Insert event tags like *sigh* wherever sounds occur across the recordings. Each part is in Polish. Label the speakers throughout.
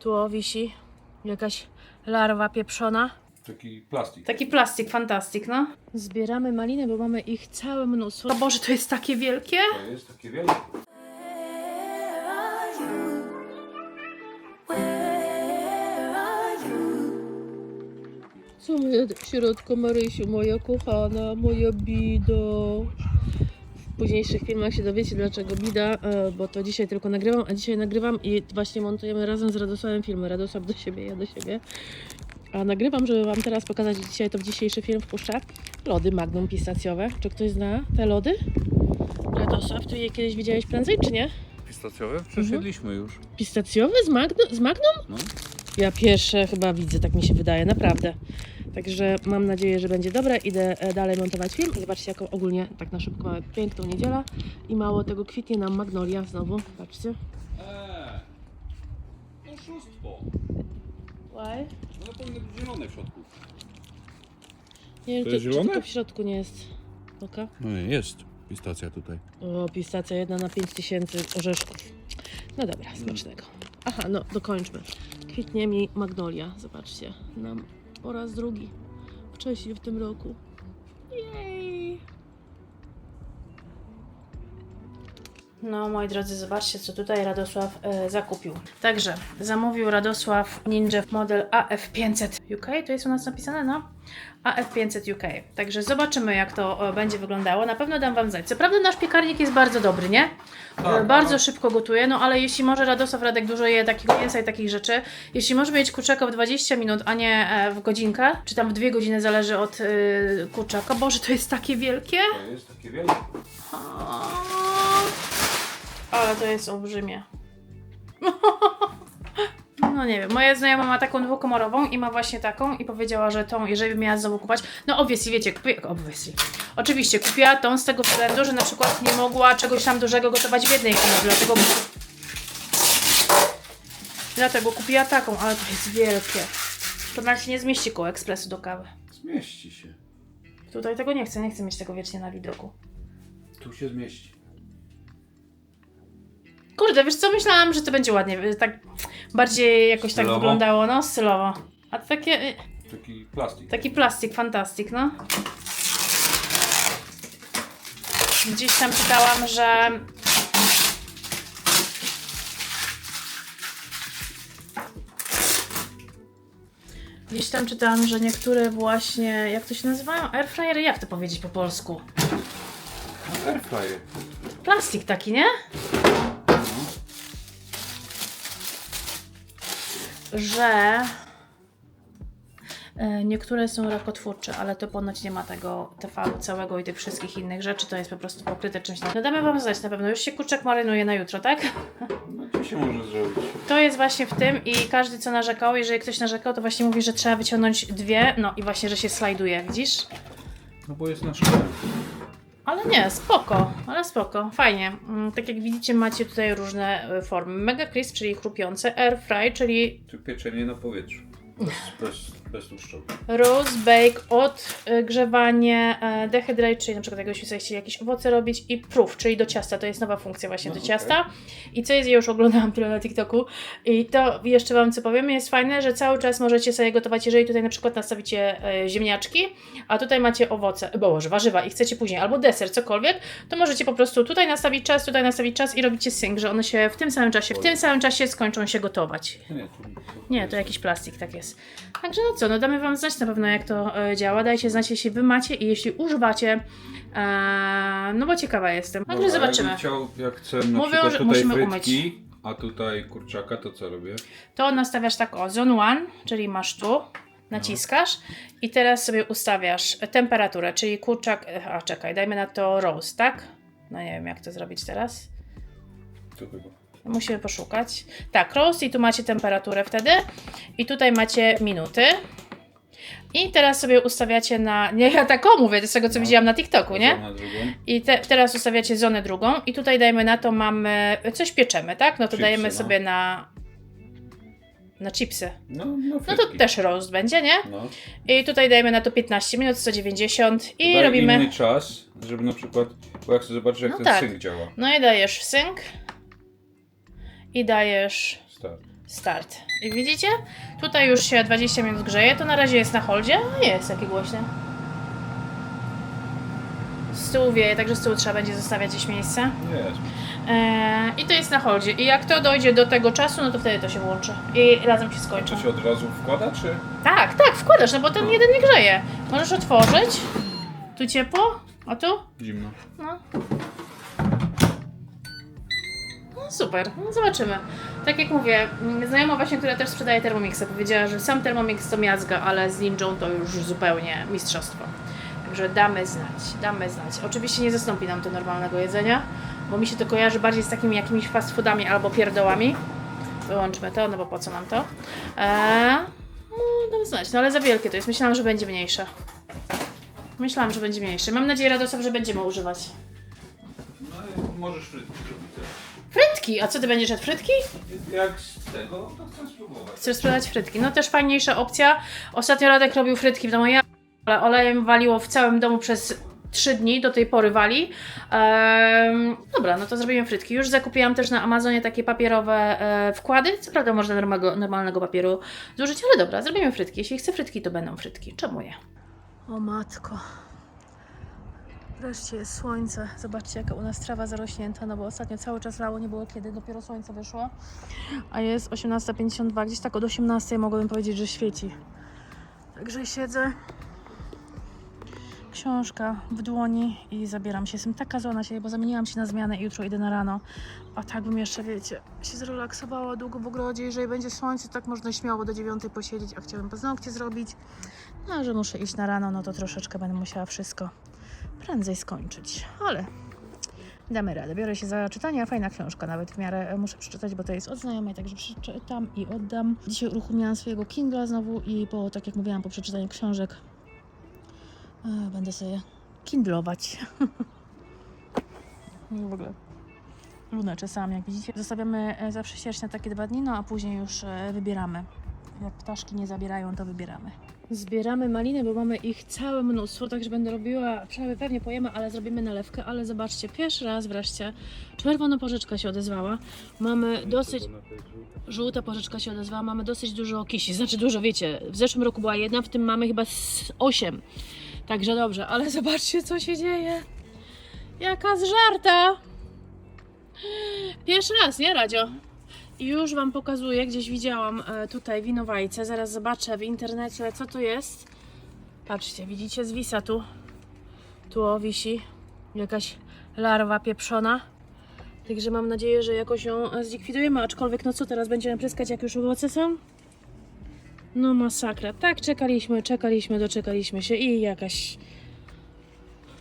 Speaker 1: Tu o, wisi jakaś larwa pieprzona.
Speaker 2: Taki plastik.
Speaker 1: Taki plastik, fantastik, no. Zbieramy maliny, bo mamy ich całe mnóstwo. O Boże, to jest takie wielkie?
Speaker 2: To jest takie wielkie.
Speaker 1: Co moje w środku, Marysiu, moja kochana, moja bido. W późniejszych filmach się dowiecie dlaczego bida, e, bo to dzisiaj tylko nagrywam, a dzisiaj nagrywam i właśnie montujemy razem z Radosławem filmy. Radosław do siebie, ja do siebie. A nagrywam, żeby Wam teraz pokazać dzisiaj, to w dzisiejszy film wpuszczę lody Magnum pistacjowe. Czy ktoś zna te lody? Radosław, Ty je kiedyś widziałeś prędzej, czy nie?
Speaker 2: Pistacjowe? Przeszedliśmy już.
Speaker 1: Pistacjowe z, Magnu, z Magnum?
Speaker 2: No.
Speaker 1: Ja pierwsze chyba widzę, tak mi się wydaje, naprawdę. Także mam nadzieję, że będzie dobre. Idę e, dalej montować film. Zobaczcie, jaką ogólnie tak na szybko mamy piękną niedziela. I mało tego kwitnie nam magnolia znowu. Patrzcie.
Speaker 2: Eee, oszustwo.
Speaker 1: Why?
Speaker 2: No powinno być zielone w środku.
Speaker 1: Nie wiem,
Speaker 2: To jest
Speaker 1: czy
Speaker 2: zielone?
Speaker 1: tylko w środku nie jest. Oka.
Speaker 2: No jest pistacja tutaj.
Speaker 1: O, pistacja jedna na 5000 orzeszków. No dobra, smacznego. Aha, no dokończmy. Kwitnie mi magnolia, zobaczcie. Nam po raz drugi. Wcześniej w tym roku. No, moi drodzy, zobaczcie, co tutaj Radosław e, zakupił. Także zamówił Radosław Ninja model AF500 UK. To jest u nas napisane, no? AF500 UK. Także zobaczymy, jak to e, będzie wyglądało. Na pewno dam Wam znać. Co prawda, nasz piekarnik jest bardzo dobry, nie? E,
Speaker 2: Tak,
Speaker 1: bardzo
Speaker 2: no.
Speaker 1: szybko gotuje, no ale jeśli może Radosław Radek dużo je takiego mięsa i takich rzeczy, jeśli może mieć kurczaka w 20 minut, a nie e, w godzinkę, czy tam w dwie godziny, zależy od y, kurczaka. Boże, to jest takie wielkie!
Speaker 2: To jest takie wielkie.
Speaker 1: Ale to jest olbrzymie. *laughs* No nie wiem, moja znajoma ma taką dwukomorową i ma właśnie taką i powiedziała, że tą, jeżeli miała znowu kupować, no obviously, wiecie, kupię, obviously. Oczywiście, kupiła tą z tego względu, że na przykład nie mogła czegoś tam dużego gotować w jednej chwili, dlatego dlatego kupiła taką, ale to jest wielkie. To nam się nie zmieści koło ekspresu do kawy.
Speaker 2: Zmieści się.
Speaker 1: Tutaj tego nie chcę, nie chcę mieć tego wiecznie na widoku.
Speaker 2: Tu się zmieści.
Speaker 1: Kurde, wiesz co, myślałam, że to będzie ładnie, tak bardziej jakoś tak
Speaker 2: Stylowo?
Speaker 1: wyglądało, no stylowo. A to takie, y,
Speaker 2: Taki plastik.
Speaker 1: taki plastik, fantastik, no. Gdzieś tam czytałam, że Gdzieś tam czytałam, że niektóre właśnie, jak to się nazywają? Airfryery, jak to powiedzieć po polsku?
Speaker 2: Airfryer.
Speaker 1: Plastik taki, nie? Że e, niektóre są rakotwórcze, ale to ponoć nie ma tego TV całego i tych wszystkich innych rzeczy, to jest po prostu pokryte czymś. No damy Wam znać na pewno, już się kurczak marynuje na jutro, tak?
Speaker 2: No to się może zrobić.
Speaker 1: To jest właśnie w tym i każdy co narzekał, jeżeli ktoś narzekał, to właśnie mówi, że trzeba wyciągnąć dwie, no i właśnie, że się slajduje, widzisz?
Speaker 2: No bo jest na szkole.
Speaker 1: Ale nie, spoko, ale spoko, fajnie. Mm, Tak jak widzicie, macie tutaj różne e, formy. Mega crisp, czyli chrupiące, air fry, czyli
Speaker 2: Tu pieczenie na powietrzu. Bez, bez, bez tłuszczowe.
Speaker 1: roast bake, odgrzewanie, e, dehydrate, czyli na przykład jak jeśli chcieli jakieś owoce robić i proof, czyli do ciasta. To jest nowa funkcja właśnie
Speaker 2: No,
Speaker 1: do
Speaker 2: okej.
Speaker 1: ciasta. I co jest, ja już oglądałam tyle na TikToku i to jeszcze Wam co powiem, jest fajne, że cały czas możecie sobie gotować, jeżeli tutaj na przykład nastawicie e, ziemniaczki, a tutaj macie owoce, boże, warzywa i chcecie później albo deser, cokolwiek, to możecie po prostu tutaj nastawić czas, tutaj nastawić czas i robicie sync, że one się w tym samym czasie, w tym samym czasie skończą się gotować.
Speaker 2: Nie, tu,
Speaker 1: Nie, to jakiś plastik, tak jest. Także no co, no damy Wam znać na pewno jak to e, działa. Dajcie znać, jeśli Wy macie i jeśli używacie. E, no bo ciekawa jestem. Także
Speaker 2: Dobra,
Speaker 1: zobaczymy.
Speaker 2: jakbym Chciał, jak chcę na
Speaker 1: Mówią,
Speaker 2: przykład
Speaker 1: że
Speaker 2: tutaj
Speaker 1: musimy
Speaker 2: frytki, a tutaj kurczaka, to co robię?
Speaker 1: To nastawiasz tak o, zone one, czyli masz tu, naciskasz i teraz sobie ustawiasz temperaturę, czyli kurczak, e, a czekaj, dajmy na to roast, tak? No nie wiem jak to zrobić teraz.
Speaker 2: Chyba.
Speaker 1: Musimy poszukać. Tak, roast i tu macie temperaturę wtedy. I tutaj macie minuty. I teraz sobie ustawiacie na. Nie, ja tak o mówię, z tego co
Speaker 2: No.
Speaker 1: widziałam na TikToku, nie? I te, teraz ustawiacie zonę drugą. I tutaj dajmy na to, mamy. Coś pieczemy, tak? No to
Speaker 2: Chipsy,
Speaker 1: dajemy
Speaker 2: no.
Speaker 1: sobie na. Na chipsy.
Speaker 2: No, no,
Speaker 1: No to też roast będzie, nie?
Speaker 2: No.
Speaker 1: I tutaj dajemy na to 15 minut, 190 i
Speaker 2: Daj
Speaker 1: robimy.
Speaker 2: inny czas, żeby na przykład, bo ja chcę zobaczyć jak
Speaker 1: No
Speaker 2: ten
Speaker 1: tak.
Speaker 2: sync działa.
Speaker 1: No i dajesz sync. I dajesz
Speaker 2: Start.
Speaker 1: Start. I widzicie? Tutaj już się 20 minut grzeje, to na razie jest na holdzie. No jest, jakie głośne. Z tyłu wieje, także z tyłu trzeba będzie zostawiać gdzieś miejsce.
Speaker 2: Nie,
Speaker 1: Eee, I to jest na holdzie. I jak to dojdzie do tego czasu, no to wtedy to się włączy. I razem się skończy.
Speaker 2: to się od razu wkłada, czy?
Speaker 1: Tak, tak, wkładasz, no bo ten jeden nie grzeje. Możesz otworzyć. Tu ciepło, a tu?
Speaker 2: Zimno.
Speaker 1: No. Super, no zobaczymy. Tak jak mówię, mm, znajoma właśnie, która też sprzedaje Thermomixa, powiedziała, że sam Thermomix to miazga, ale z Ninją to już zupełnie mistrzostwo. Także damy znać, damy znać. Oczywiście nie zastąpi nam to normalnego jedzenia, bo mi się to kojarzy bardziej z takimi jakimiś fast foodami albo pierdołami. Wyłączmy to, no bo po co nam to? Eee, no, dam znać, no ale za wielkie to jest. Myślałam, że będzie mniejsze. Myślałam, że będzie mniejsze. Mam nadzieję, Radosław, że będziemy używać.
Speaker 2: No możesz frytki zrobić.
Speaker 1: Frytki! A co ty będziesz jadł frytki?
Speaker 2: Jak z tego, to chcę spróbować.
Speaker 1: Chcesz sprzedać frytki. No też fajniejsza opcja. Ostatnio Radek robił frytki w domu. Ja ale olejem waliło w całym domu przez 3 dni, do tej pory wali. Ehm, dobra, no to zrobimy frytki. Już zakupiłam też na Amazonie takie papierowe e, wkłady. Co prawda można normalnego, normalnego papieru zużyć, ale dobra, zrobimy frytki. Jeśli chcę frytki, to będą frytki. Czemu nie? O matko. Wreszcie jest słońce. Zobaczcie, jaka u nas trawa zarośnięta, no bo ostatnio cały czas lało, nie było kiedy, dopiero słońce wyszło. A jest 18.52, gdzieś tak od 18.00 mogłabym powiedzieć, że świeci. Także siedzę, książka w dłoni i zabieram się. Jestem taka zła na siebie, bo zamieniłam się na zmianę i jutro idę na rano. A tak bym jeszcze, wiecie, się zrelaksowała długo w ogrodzie. Jeżeli będzie słońce, tak można śmiało do dziewiątej posiedzieć, a chciałabym paznokcie zrobić. No, a że muszę iść na rano, no to troszeczkę będę musiała wszystko prędzej skończyć. Ale damy radę. Biorę się za czytanie, fajna książka nawet w miarę e, muszę przeczytać, bo to jest od znajomej, także przeczytam i oddam. Dzisiaj uruchomiłam swojego Kindla znowu i po, tak jak mówiłam, po przeczytaniu książek e, będę sobie kindlować. *laughs* w ogóle lunę czasami, jak widzicie. Zostawiamy e, zawsze sierść na takie dwa dni, no a później już e, wybieramy. Jak ptaszki nie zabierają, to wybieramy. Zbieramy maliny, bo mamy ich całe mnóstwo, także będę robiła, przynajmniej pewnie pojemy, ale zrobimy nalewkę, ale zobaczcie, pierwszy raz wreszcie czerwona porzeczka się odezwała. Mamy dosyć, żółta porzeczka się odezwała, mamy dosyć dużo kisi, znaczy dużo, wiecie, w zeszłym roku była jedna, w tym mamy chyba osiem. Także dobrze, ale *laughs* zobaczcie co się dzieje. Jaka zżarta! Pierwszy raz, nie Radzio? Już Wam pokazuję, gdzieś widziałam e, tutaj winowajce. Zaraz zobaczę w internecie, co to jest. Patrzcie, widzicie, zwisa tu. Tu o, wisi jakaś larwa pieprzona. Także mam nadzieję, że jakoś ją e, zlikwidujemy. Aczkolwiek, no co teraz będziemy pryskać, jak już owoce są? No masakra. Tak, czekaliśmy, czekaliśmy, doczekaliśmy się i jakaś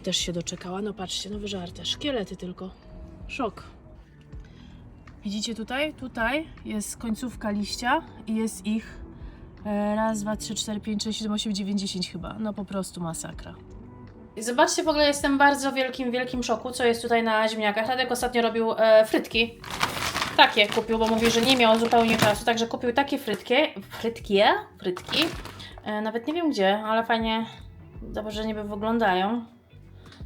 Speaker 1: też się doczekała. No patrzcie, no wyżarte. Szkielety tylko. Szok. Widzicie tutaj? Tutaj jest końcówka liścia i jest ich e, raz, dwa, trzy, cztery, pięć, sześć, siedem, osiem, dziewięć, dziesięć chyba. No po prostu masakra. Zobaczcie, w ogóle jestem bardzo wielkim, wielkim szoku, co jest tutaj na ziemniakach. Radek ostatnio robił e, frytki. Takie kupił, bo mówi, że nie miał zupełnie czasu, także kupił takie frytki. Frytki? Frytki. E, nawet nie wiem gdzie, ale fajnie, dobrze niby wyglądają.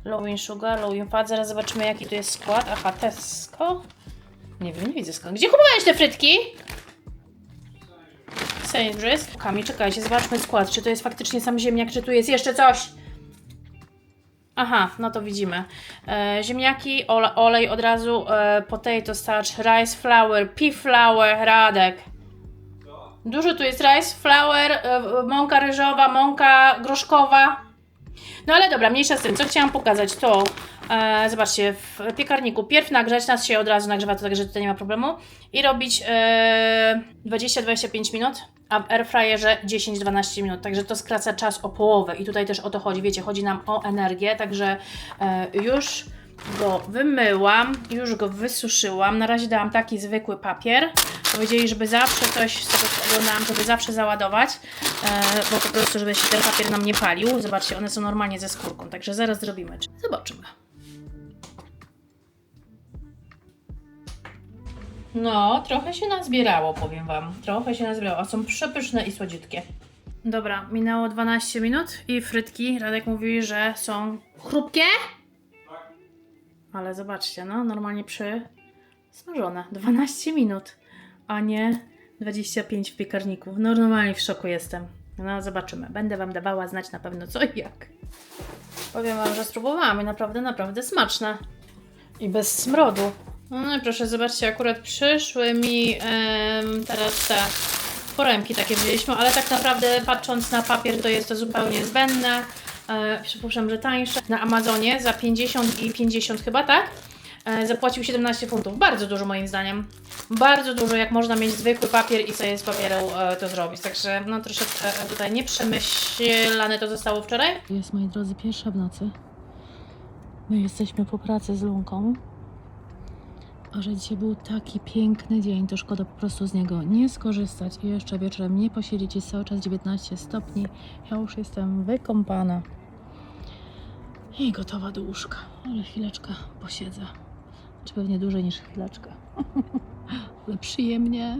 Speaker 1: Low in sugar, low in fat. Zaraz zobaczymy jaki tu jest skład. Aha, Tesco. Nie wiem, nie widzę skąd. Gdzie kupowałeś te frytki? Sainsbury's. Kami, czekajcie, zobaczmy skład. Czy to jest faktycznie sam ziemniak, czy tu jest jeszcze coś? Aha, no to widzimy. E, ziemniaki, ole, olej od razu, e, potato starch, rice flour, pea flour, radek. Dużo tu jest rice flour, e, mąka ryżowa, mąka groszkowa. No ale dobra, mniejsza z tym. Co chciałam pokazać, to e, zobaczcie, w piekarniku pierw nagrzać, nas się od razu nagrzewa, to także tutaj nie ma problemu. I robić e, 20-25 minut, a w airfryerze 10-12 minut. Także to skraca czas o połowę. I tutaj też o to chodzi, wiecie, chodzi nam o energię, także e, już go wymyłam, już go wysuszyłam. Na razie dałam taki zwykły papier. Powiedzieli, żeby zawsze coś co oglądałam, żeby zawsze załadować, e, bo po prostu, żeby się ten papier nam nie palił. Zobaczcie, one są normalnie ze skórką, także zaraz zrobimy. Zobaczymy. No, trochę się nazbierało, powiem Wam. Trochę się nazbierało, a są przepyszne i słodziutkie. Dobra, minęło 12 minut i frytki, Radek mówi, że są chrupkie. Ale zobaczcie, no, normalnie przy smażone. 12 minut, a nie 25 w piekarniku. No, normalnie w szoku jestem. No, zobaczymy. Będę Wam dawała znać na pewno co i jak. Powiem Wam, że spróbowałam i naprawdę, naprawdę smaczne. I bez smrodu. No i proszę, zobaczcie, akurat przyszły mi em, teraz te foremki takie wzięliśmy, ale tak naprawdę patrząc na papier to jest to zupełnie zbędne. E, przypuszczam, że tańsze. Na Amazonie za 50 i 50 chyba, tak? E, zapłacił 17 funtów. Bardzo dużo moim zdaniem. Bardzo dużo, jak można mieć zwykły papier i sobie z papieru e, to zrobić. Także no troszeczkę tutaj nieprzemyślane to zostało wczoraj.
Speaker 3: Jest, moi drodzy, pierwsza w nocy. My jesteśmy po pracy z Lunką. A że dzisiaj był taki piękny dzień, to szkoda po prostu z niego nie skorzystać i jeszcze wieczorem nie posiedzieć. Jest cały czas 19 stopni. Ja już jestem wykąpana. I gotowa do łóżka. Ale chwileczkę posiedzę. Czy pewnie dłużej niż chwileczkę. *laughs* Ale przyjemnie.